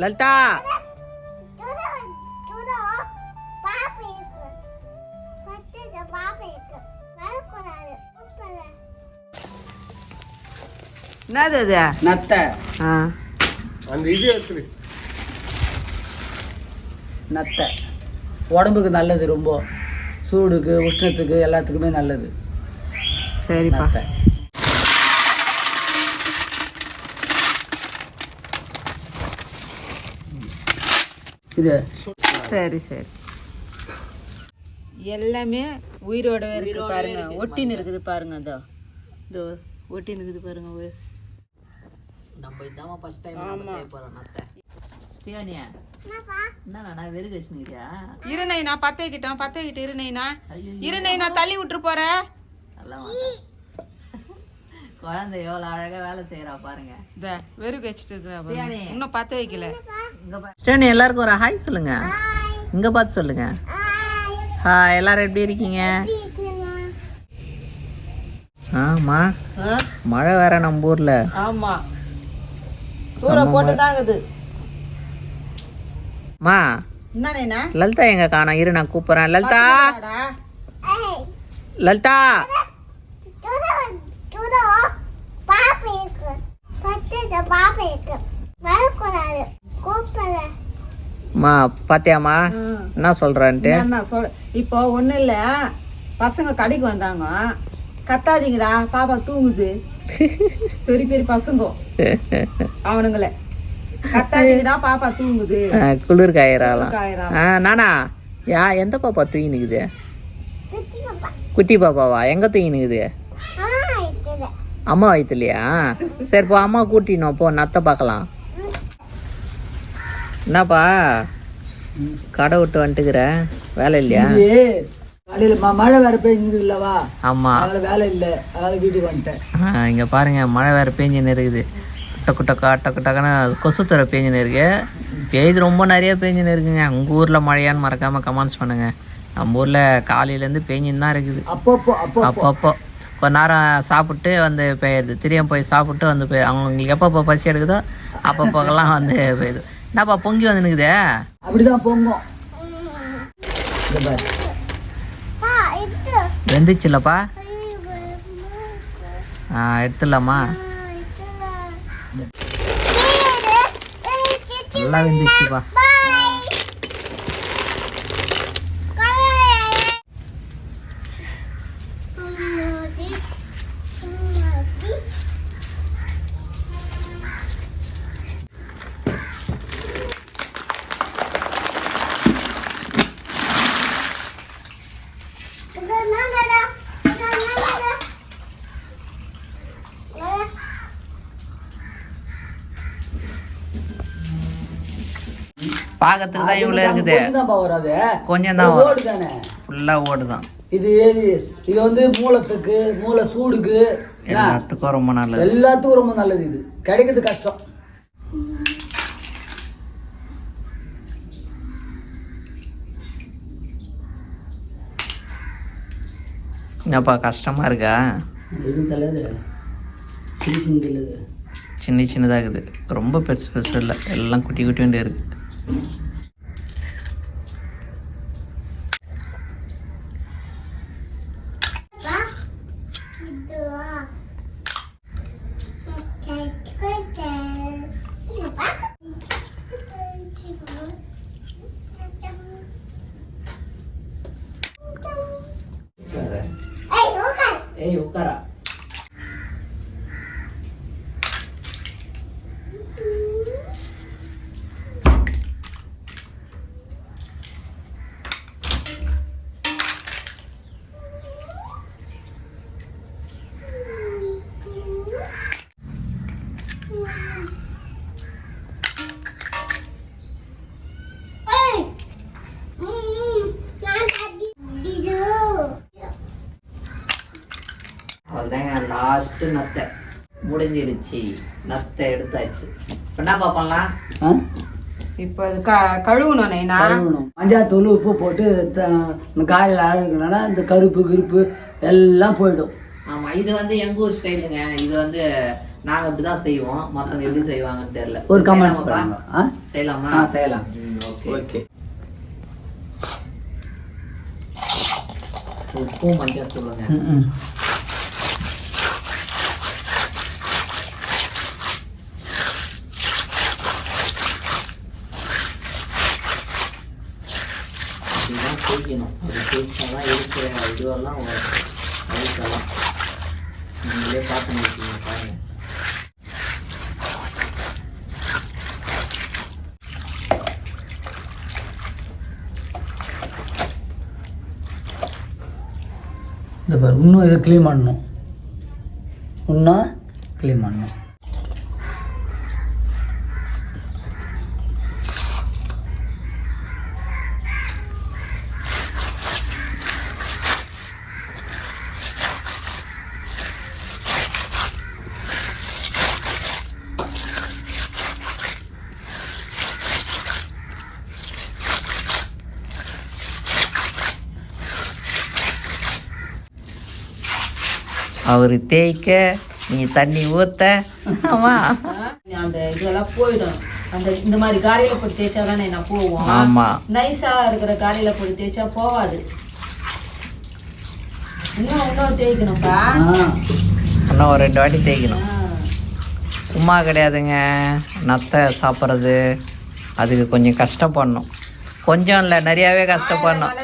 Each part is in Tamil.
லலிதா. என்னது அது? நத்தை. ஆ. அந்த இது எடுத்துரு. நத்தை. உடம்புக்கு நல்லது ரொம்ப. சூடுக்கு உஷ்ணத்துக்கு எல்லாத்துக்குமே நல்லது. சரிப்பா. நத்தை. இது. சரி சரி. எல்லாமே உயிரோடவே இருக்கு பாருங்க. ஒட்டின்னு இருக்குது பாருங்க அதோ இதோ ஒட்டின்னு இருக்குது பாருங்க. நம்ம இதாம ஃபர்ஸ்ட் டைம் செய்ய போறோம் நத்தை பிரியாணியா? என்ன நான் வெறும் கழிச்சுனியா இருநை நான் பத்த வைக்கிட்டோம் பத்த வைக்கிட்டு இருநைனா இருநை நான் தள்ளி விட்டுரு போறேன் நல்லா குழந்தை எவ்வளோ அழகா வேலை செய்யறா பாருங்க. இந்த வெறும் வச்சுட்டு இருக்கிறேன் பிரியாணி. இன்னும் பத்த வைக்கல. ஸ்டேனி எல்லாருக்கும் ஒரு ஹாய் சொல்லுங்க. இங்க பார்த்து சொல்லுங்க. ஹாய். எல்லாரும் எப்படி இருக்கீங்க? ஆமா. மழை வேற நம்ம ஊர்ல. ஆமா. சூற போட்டு தாங்குது. மா. லலிதா எங்க காணோம்? இரு நான் கூப்பிடுறேன். லலிதா. லலிதா. மா பாத்தியாமா என்ன சொல்றேன்ட்டு? என்ன சொல் இப்போ ஒன்றும் இல்லை. பசங்க கடைக்கு வந்தாங்க. கத்தாதீங்கடா பாப்பா தூங்குது. பெரிய பெரிய பசங்க. அவனுங்கள. கத்தாதீங்கடா பாப்பா தூங்குது. குளிர். ஆ நானா? யா எந்த பாப்பா தூங்கி நிக்குது குட்டி பாப்பாவா? எங்க தூங்கி நிக்குது அம்மா வயிற்றுலையா சரி போ அம்மா கூட்டினோம் போ நத்தை பார்க்கலாம். என்னப்பா? கடை விட்டு வந்துட்டுக்கிற? வேலை இல்லையா? காலையில் மழை வேற பெய்யுது இல்லவா ஆமா. அதனால வேலை இல்லை. அதனால வீட்டுக்கு வந்துட்டேன். ஆ, இங்க பாருங்க மழை வேற பேஞ்சுன்னு இருக்குது. டக்கு டக்கா டக்கு டக்குன்னு கொசுத்துறை பேஞ்சுன்னு இருக்கு. பெய்து ரொம்ப நிறைய பேஞ்சுன்னு இருக்குங்க. உங்க ஊர்ல மழையான்னு மறக்காம கமெண்ட்ஸ் பண்ணுங்க. நம்ம ஊர்ல காலையில இருந்து பேஞ்சுன்னு தான் இருக்குது. அப்பப்போ அப்போ அப்பப்போ. கொஞ்ச நேரம் சாப்பிட்டு வந்து பெய்யுது திரும்ப போய் சாப்பிட்டு வந்து போய் அவங்களுக்கு எப்பப்போ பசி எடுக்குதோ அப்பப்போக்கெல்லாம் வந்து பெய்யுது என்னப்பா பொங்கி வந்து நிற்குதே அப்படிதான் பொங்கும். வெந்துச்சுல்லப்பா ஆ எடுத்துடலாமா? நல்லா வெந்துச்சுப்பா பார்க்கறதுக்கு தான் இவ்வளோ இருக்குது. கொஞ்சம் தான் ஓடு தானே ஃபுல்லாக ஓடுதான்? இது இது- இது வந்து மூலத்துக்கு மூல சூடுக்கு? எல்லாத்துக்கும் ரொம்ப நல்லது. எல்லாத்துக்கும் ரொம்ப நல்லது இது. கிடைக்கிறது கஷ்டம். என்னப்பா கஷ்டமா இருக்கா? சின்ன சின்னதாக இருக்குது. ரொம்ப பெருசு பெருசு இல்லை. எல்லாம் குட்டி குட்டிண்டு えよから。லாஸ்ட்டு நத்தை. முடிஞ்சிடுச்சு. நத்தை எடுத்தாச்சு. இப்போ என்ன ஆ? இப்போ இது க கழுவணும் நைனா? கழுவணும். மஞ்சாத்தூள் உப்பு போட்டு த- காலையில் அழுகுனா இந்த கருப்பு கிருப்பு எல்லாம் போயிடும். ஆமாம் இது வந்து எங்கள் ஊர் ஸ்டைலுங்க. இது வந்து நாங்க இப்படிதான் செய்வோம். மத்தவங்க எப்படி செய்வாங்கன்னு தெரியல. ஒரு கமெண்ட்ஸ் செய்யலாமாப்பா? பண்ணுங்க ஆ? செய்யலாமா? ஆ செய்யலாம். ஓகே. ஓகே. உப்பு மஞ்சள் சொல்லுங்க ம் ம் அப்படிதான் தேய்க்கணும் அப்படி தேய்ச்சாதான் இருக்கிற இதுவெல்லாம் வரும். நீங்களே பார்த்து நிற்கீங்க பாருங்கள் இந்த பாரு இன்னும் இதை க்ளீன் பண்ணணும். இன்னும் க்ளீன் பண்ணணும். அவர் தேய்க்க நீ தண்ணி ஊத்த. ஆமா. அந்த இதெல்லாம் போயிடும் அந்த இந்த மாதிரி காலையில போட்டு தேய்ச்சா தானே நான் போவோம். ஆமா. நைஸா இருக்கிற காலையில போட்டு தேய்ச்சா போவாது. இன்னும் இன்னும் தேய்க்கணும்ப்பா. இன்னும் ஒரு ரெண்டு வாட்டி தேய்க்கணும். சும்மா கிடையாதுங்க. நத்தை சாப்பிட்றது அதுக்கு கொஞ்சம் கஷ்டப்படணும். கொஞ்சம் இல்லை நிறையாவே கஷ்டப்படணும்.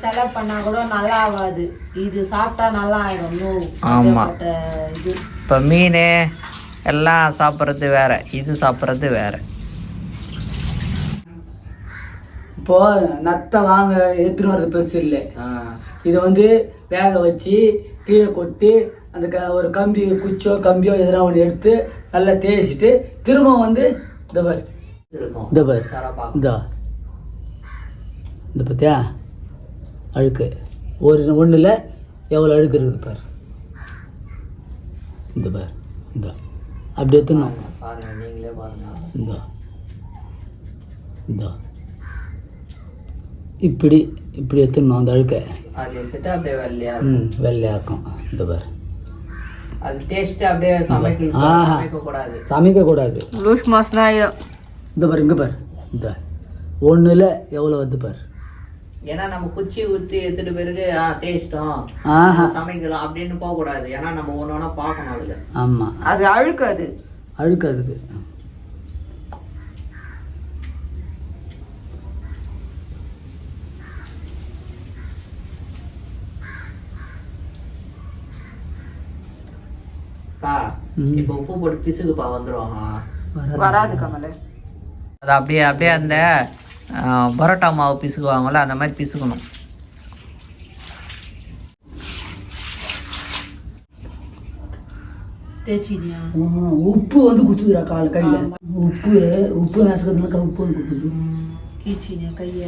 செலவு பண்ணா கூட நல்லா ஆகாது இது சாப்பிட்டா நல்லா ஆயிடும் இன்னும் ஆமா. அப்படிப்பட்ட இது. இப்போ மீன் எல்லாம் சாப்பிட்றது வேற இது சாப்பிட்றது வேற. இப்போ நத்தை வாங்க எடுத்துன்னு வர்றது பெருசு இல்லை. இதை வந்து வேக வச்சு கீழே கொட்டி அந்த க ஒரு கம்பி குச்சோ கம்பியோ எதனா ஒன்று எடுத்து நல்லா தேய்ச்சிட்டு திரும்ப வந்து இந்த பார். இந்த பார். இந்த. இந்த பார்த்தியா அழுக்கு. ஒரு ஒன்றில் எவ்வளோ அழுக்கு இருக்குது பார்? இந்த பார் இந்த. அப்படி எடுத்துடணும் பாருங்க நீங்களே பாருங்க. இந்த. இந்த. இப்படி இப்படி எடுத்துடணும் அந்த அழுக்கை. ம் வெள்ளையாக இருக்கும். இந்த பார். அது டேஸ்ட்டு அப்படியே சமைக்க ஆஹா. சமைக்க கூடாது சமைக்கக்கூடாது. லூஸ் மாசம் இந்த பார் இங்கே பார். இந்த. ஒன்றில் எவ்வளோ வருது பார்? ஏன்னா நம்ம குச்சி ஊற்றி எடுத்துட்டு பிறகு ஆ ஆஹா. சமைக்கலாம் அப்படின்னு போக கூடாது ஏன்னா நம்ம ஒன்று ஒன்றா பார்க்கணும் அதுல. ஆமாம் அது அழுக்கு அது. அழுக்கு அதுக்கு. இப்போ உப்பு போட்டு பிசுக்குப்பா வந்துடும் வராது கமல. அது அப்படியே அப்படியே அந்த பரோட்டா மாவு பிசுக்குவாங்கல்ல அந்த மாதிரி பிசுக்கணும். உப்பு வந்து குத்துதுடா கால் கையில். உப்பு உப்பு நசுக்கிறதுனால உப்பு வந்து குத்துது. கீச்சினியா கைய?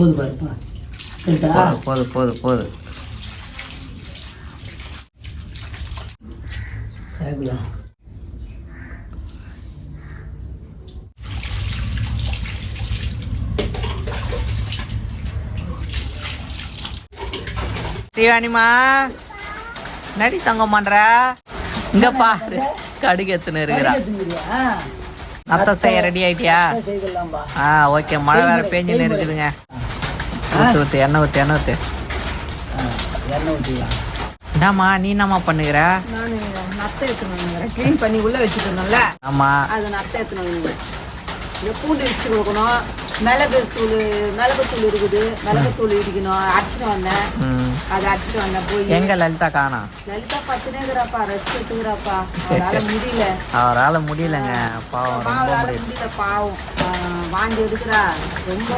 போது பாருப்பா. கரெக்டா போது போது போது கரெக்டா சிவானிமா நடி தங்கம் பண்ற? இங்க பாரு கடுகு எத்துன்னு இருக்கிறா. நத்த செய்ய ரெடி ஆயிட்டியா? ஆ ஓகே மழை வேற பேஞ்சுன்னு இருக்குதுங்க. ஊத்து ஊத்து எண்ணெய் ஊத்து எண்ணெய் ஊத்து. எண்ணெய் ஊற்றிக்கலாம் என்னம்மா நீ என்னம்மா பண்ணுகிற? நான் நத்தை எடுத்துன்னு க்ளீன் பண்ணி உள்ள வச்சுக்கணும்ல ஆமா. அது நத்தை எடுத்துன்னு இந்த பூண்டு இடிச்சு கொடுக்கணும். மிளகு தூள் மிளகு தூள் இருக்குது. மிளகு தூள் இடிக்கணும். அடிச்சுட்டு வந்தேன். அதை அடிச்சுட்டு வந்தேன். போய் எங்க லலிதா காணோம் லலிதா பத்துனேங்கிறாப்பா ரெஸ்ட் எடுத்துக்கிறாப்பா அவளால முடியல. அவரால் முடியலங்க. பாவம் ரொம்ப முடியல. பாவம். வாங்கி எடுக்கிறா ரொம்ப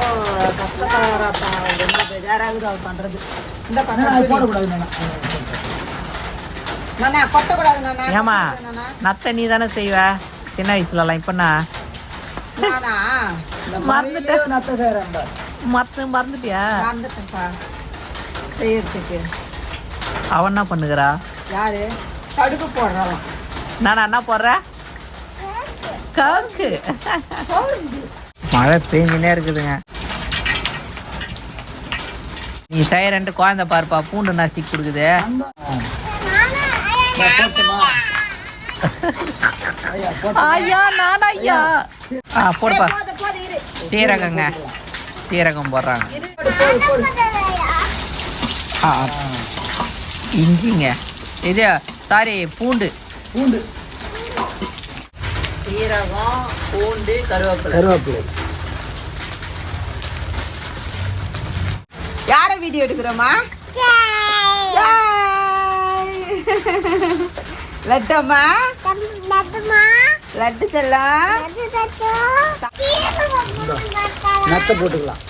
கஷ்டப்படுறாப்பா ரொம்ப பெஜாராகுது அவள் பண்றது. இந்த பண்ண போடக்கூடாது நானே கொட்டக்கூடாது நானே ஏமா நானா நத்தை நீ தானே செய்வ? சின்ன வயசுலலாம் இப்போண்ணா? நானா மறந்துட்டேன் நத்தை செய்கிறேன் மறந்துட்டியா? மறந்துட்டேன்ப்பா செய்யறதுக்கு. அவன் என்ன பண்ணுகிறா? யாரு? கடுகு போடுறவன். நானா என்ன போடுற? கவுக்கு மழை பெஞ்சுனே இருக்குதுங்க. நீ செய்ய ரெண்டு குழந்தை பாருப்பா பூண்டு நசுக்கி கொடுக்குது. ஐயா நானா ஐயா? ஆ போடுப்பா. சீரகங்க. சீரகம் போடுறாங்க. ஆ இஞ்சிங்க. இது சாரி பூண்டு. பூண்டு. சீரகம் பூண்டு கருவேப்பிலை. கருவேப்பிலை. யார வீடியோ எடுக்கிறோமா? லட்டம்மா லட்டு செல்லம் நத்தை போட்டுக்கலாம்.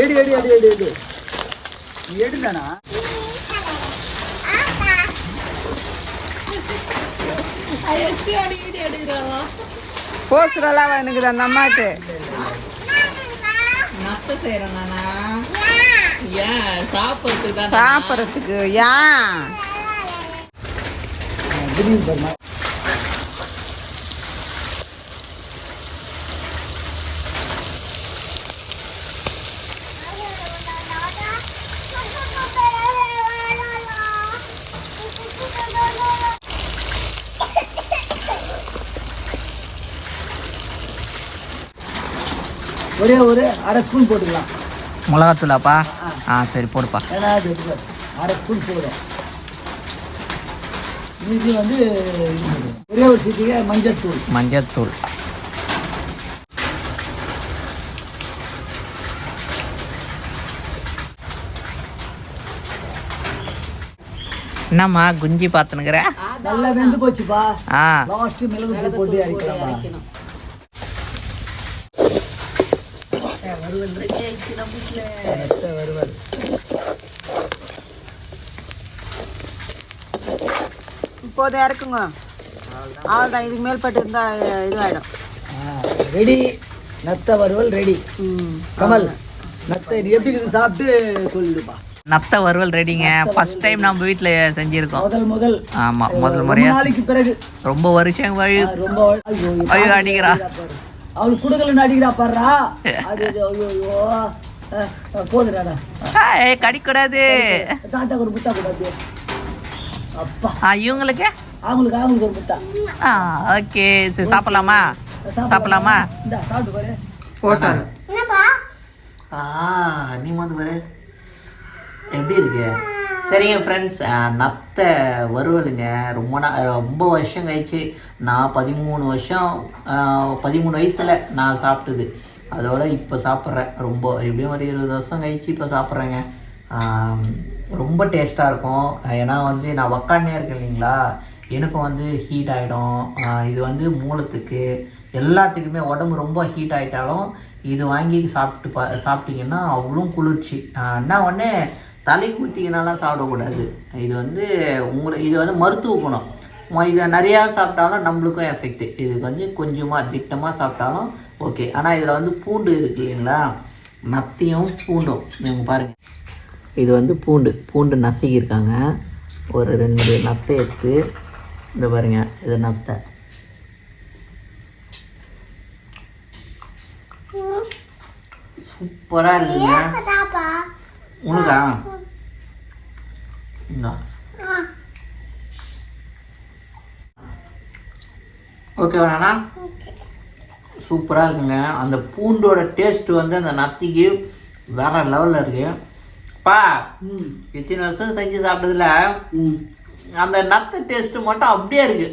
எடு எடு எடு எடு எடு. எடுதானா போஸ்டரெல்லாம் அந்த அம்மாக்கு. நத்த செய்கிறேன் நானா ஏன் சாப்பிட்றதுக்கு சாப்பிட்றதுக்கு ஏன் ஒரே ஒரு அரை ஸ்பூன் போட்டுக்கலாம். மிளகாத்தூளாப்பா? ஆ. சரி போடுப்பா. ஏன்னா அது அரை ஸ்பூன் போடும் வந்து இது போடுவோம். ஒரே ஒரு சீட்டிಗೆ மஞ்சள் தூள் மஞ்சள் தூள் என்னம்மா குஞ்சி பார்த்துனுக்குற நல்லா வெந்து போச்சுப்பா. ஆ. லாஸ்ட் மிளகு தூள் போட்டு அரைக்கலாம்ப்பா. வறுவல் வறுவல் இப்போதை இறக்குங்க. அவ்வளோதான் இதுக்கு மேல்பட்டு இருந்தால் இதுவாகிடும் ரெடி. நத்த வறுவல் ரெடி. ம் கமல் நத்தை நீ எப்படி இருக்குது? சாப்பிட்டு சொல்லுப்பா. நத்த வறுவல் ரெடிங்க. ஃபர்ஸ்ட் டைம் நம்ம வீட்டில் செஞ்சுருக்கோம். முதல் முதல். ஆமாம் முதல் முறையாக நாளைக்கு பிறகு. ரொம்ப வருஷம் வழி ரொம்ப ஐயோ, அடிக்கிறா. அவளுக்கு குடுக்கலன்னு அடிக்கிறா பாடுறா ஐயோ போதுடாடா ஏ கடிக்கூடாது. தாத்தாக்கு ஒரு முத்தா கூடாது அப்பா. இவங்களுக்கு? அவங்களுக்கு அவங்களுக்கு ஒரு முத்தா. ஆ ஓகே சரி சாப்பிடலாமா? சாப்பிடலாமா? இந்த சாப்பிட்டு பாரு. போட்டோம் ஆ நீ வந்து பாரு. எப்படி இருக்கு? சரிங்க ஃப்ரெண்ட்ஸ் நத்தை வருவலுங்க. ரொம்ப நா ரொம்ப வருஷம் கழிச்சு நான் பதிமூணு வருஷம் பதிமூணு வயசில் நான் சாப்பிட்டது. அதோட இப்போ சாப்பிட்றேன். ரொம்ப எப்படியும் ஒரு இருபது வருஷம் கழிச்சு இப்போ சாப்பிட்றேங்க. ரொம்ப டேஸ்ட்டாக இருக்கும். ஏன்னா வந்து நான் உக்காண்டே இருக்கேன் இல்லைங்களா? எனக்கும் வந்து ஹீட் ஆகிடும் இது வந்து மூலத்துக்கு எல்லாத்துக்குமே உடம்பு ரொம்ப ஹீட் ஆகிட்டாலும் இது வாங்கி சாப்பிட்டு பா சாப்பிட்டீங்கன்னா அவ்வளோ குளிர்ச்சி. என்ன ஒன்று தலைக்கு ஊற்றிக்கினாலாம் சாப்பிடக்கூடாது. இது வந்து உங்களை இது வந்து மருத்துவ குணம். இதை நிறையா சாப்பிட்டாலும் நம்மளுக்கும் எஃபெக்ட் இது வந்து கொஞ்சமாக திட்டமாக சாப்பிட்டாலும் ஓகே ஆனால் இதில் வந்து பூண்டு இருக்கு இல்லைங்களா? நத்தையும் பூண்டும். நீங்கள் பாருங்கள் இது வந்து பூண்டு. பூண்டு நசுக்கியிருக்காங்க. ஒரு ரெண்டு நத்தை எடுத்து இந்த பாருங்க இது நத்தை. சூப்பராக இருக்குங்க. உனக்கா? இந்தா. ஓகே அண்ணா. சூப்பராக இருக்குங்க. அந்த பூண்டோட டேஸ்ட் வந்து அந்த நத்திக்கு வேற லெவலில் இருக்கு. பா ம் இத்தனை வருஷம் செஞ்சு சாப்பிட்டதுல அந்த நத்த டேஸ்ட்டு மட்டும் அப்படியே இருக்கு.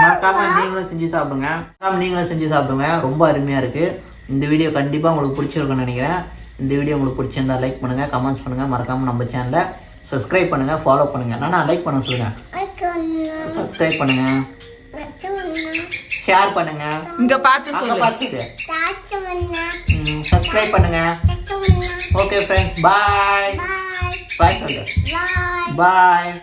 மறக்காம நீங்களும் செஞ்சு சாப்பிடுங்க. மறக்காம நீங்களும் செஞ்சு சாப்பிடுங்க. ரொம்ப அருமையாக இருக்குது இந்த வீடியோ கண்டிப்பாக உங்களுக்கு பிடிச்சிருக்கும்னு நினைக்கிறேன். இந்த வீடியோ உங்களுக்கு பிடிச்சிருந்தா லைக் பண்ணுங்க கமெண்ட்ஸ் பண்ணுங்க மறக்காம நம்ம சேனலை சப்ஸ்கிரைப் பண்ணுங்க ஃபாலோ பண்ணுங்க. நான் லைக் பண்ண சொல்லுங்க. சப்ஸ்கிரைப் பண்ணுங்க. ஷேர் பண்ணுங்க. இங்கே பார்த்து அங்க சொல்லு. பார்த்துட்டு. சப்ஸ்கிரைப் பண்ணுங்க. ஓகே ஃப்ரெண்ட்ஸ் பாய் பாய் சொல்லு பாய்